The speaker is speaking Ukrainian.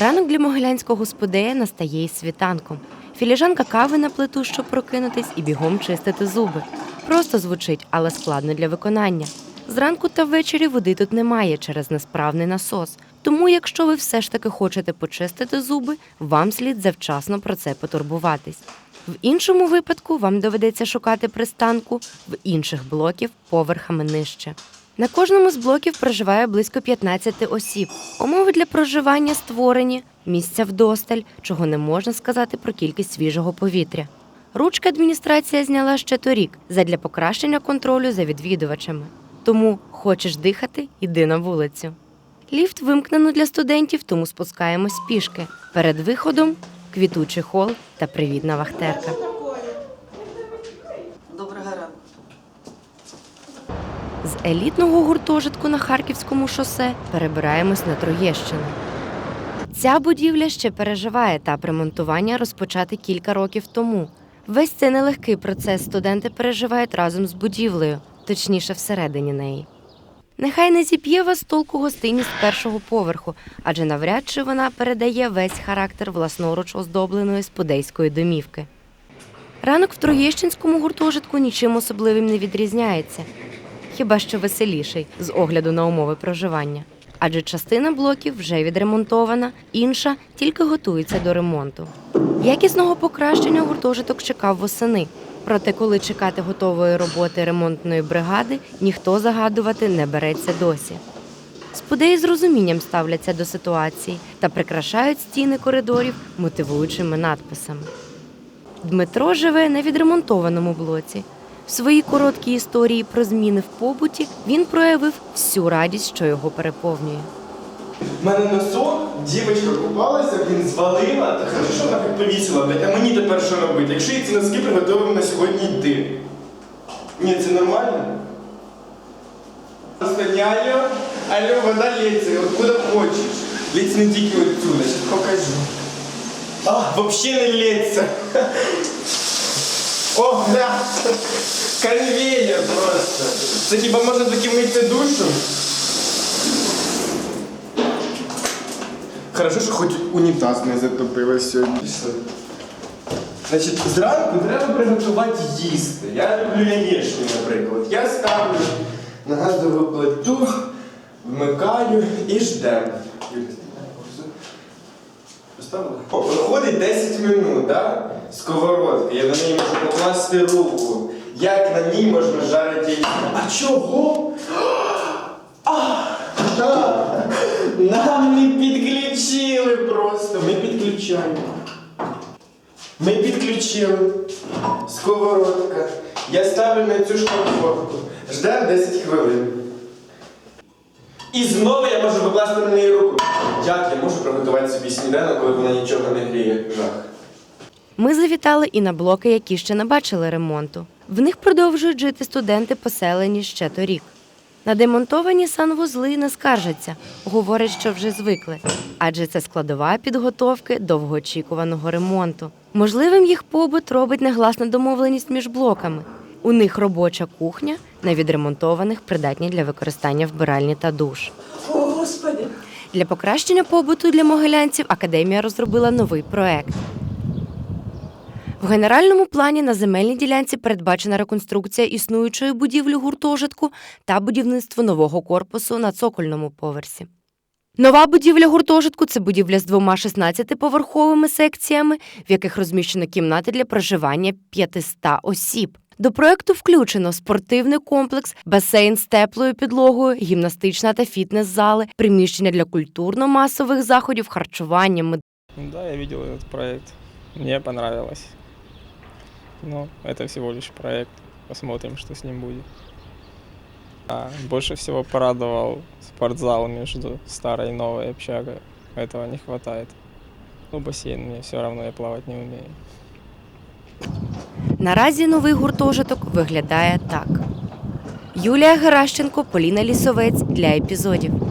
Ранок для могилянського господея настає із світанком. Філіжанка кави на плиту, щоб прокинутись, і бігом чистити зуби. Просто звучить, але складно для виконання. Зранку та ввечері води тут немає через несправний насос. Тому, якщо ви все ж таки хочете почистити зуби, вам слід завчасно про це потурбуватись. В іншому випадку вам доведеться шукати пристанку в інших блоків поверхами нижче. На кожному з блоків проживає близько 15 осіб. Умови для проживання створені, місця вдосталь, чого не можна сказати про кількість свіжого повітря. Ручки адміністрація зняла ще торік задля покращення контролю за відвідувачами. Тому хочеш дихати, іди на вулицю. Ліфт вимкнено для студентів, тому спускаємось пішки. Перед виходом квітучий хол та привітна вахтерка. Доброго ранку. З елітного гуртожитку на Харківському шосе перебираємось на Троєщину. Ця будівля ще переживає етап ремонтування, розпочати кілька років тому. Весь цей нелегкий процес студенти переживають разом з будівлею, точніше, всередині неї. Нехай не зіп'є вас толку гостинність першого поверху, адже навряд чи вона передає весь характер власноруч оздобленої спудейської домівки. Ранок в Троєщинському гуртожитку нічим особливим не відрізняється хіба що веселіший з огляду на умови проживання. Адже частина блоків вже відремонтована, інша тільки готується до ремонту. Якісного покращення гуртожиток чекав восени. Проте, коли чекати готової роботи ремонтної бригади, ніхто загадувати не береться досі. Спудеї з розумінням ставляться до ситуації та прикрашають стіни коридорів мотивуючими надписами. Дмитро живе на відремонтованому блоці. В своїй короткій історії про зміни в побуті він проявив всю радість, що його переповнює. У мене носок, дівчинка купалася, блін, звалила, та хорошо, що вона повісила, блядь, а мені тепер що робити? Якщо я ці носки приготовив на сьогодні йти. Ні, це нормально? Стояю, алло, вода лється, откуда хочеш. Лється не тільки зараз покажу. А, вообще не лється. О, бля, конвейер просто. Це хіба можна таки мити душу? Хорошо, що хоч унітаз не затопило сьогодні. Значить, зранку треба приготувати їсти. Я люблю яєчню, наприклад. Я ставлю на газову плиту, вмикаю і ждем. Юля, Поставила? О, Проходить 10 минут, да? Сковородка, я на неї можу покласти руку. Як на ній можна жарити яйця? А чого? А, да. Нам не підключили просто. Ми підключаємо. Ми підключили. Сковородка. Я ставлю на цю шкарфотку. Ждем 10 хвилин. І знову я можу покласти на неї руку. Як я можу приготувати собі сніданок, коли вона нічого не гріє? Жах. Ми завітали і на блоки, які ще не бачили ремонту. В них продовжують жити студенти, поселені ще торік. На демонтовані санвузли не скаржаться, говорять, що вже звикли, адже це складова підготовки довгоочікуваного ремонту. Можливим їх побут робить негласна домовленість між блоками. У них робоча кухня на відремонтованих придатні для використання вбиральні та душ. О, Господи! Для покращення побуту для могилянців академія розробила новий проект. В генеральному плані на земельній ділянці передбачена реконструкція існуючої будівлі гуртожитку та будівництво нового корпусу на цокольному поверсі. Нова будівля гуртожитку це будівля з двома 16-поверховими секціями, в яких розміщено кімнати для проживання 500 осіб. До проекту включено спортивний комплекс, басейн з теплою підлогою, гімнастична та фітнес-зали, приміщення для культурно-масових заходів, харчування, Да, я этот проект. Мне понравилось. Но это всего лишь проект. Посмотрим, что с ним будет. А, больше всего порадовал спортзал между старой и новой общагой. Этого не хватает. Ну, бассейн мне все равно, я плавать не умею. Наразі новий гуртожиток виглядає так: Юлія Геращенко, Поліна Лісовець для епізодів.